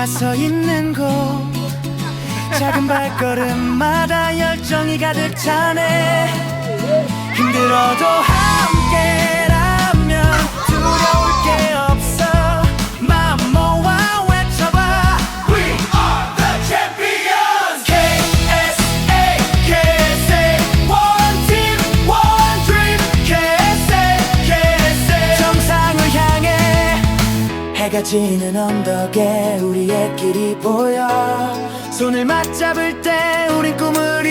가 서 있는 곳. 작은 발걸음마다 열정이 가득 차네. 힘들어도 한 지는 언덕에 우리의 길이 보여. 손을 맞잡을 때 우린 꿈을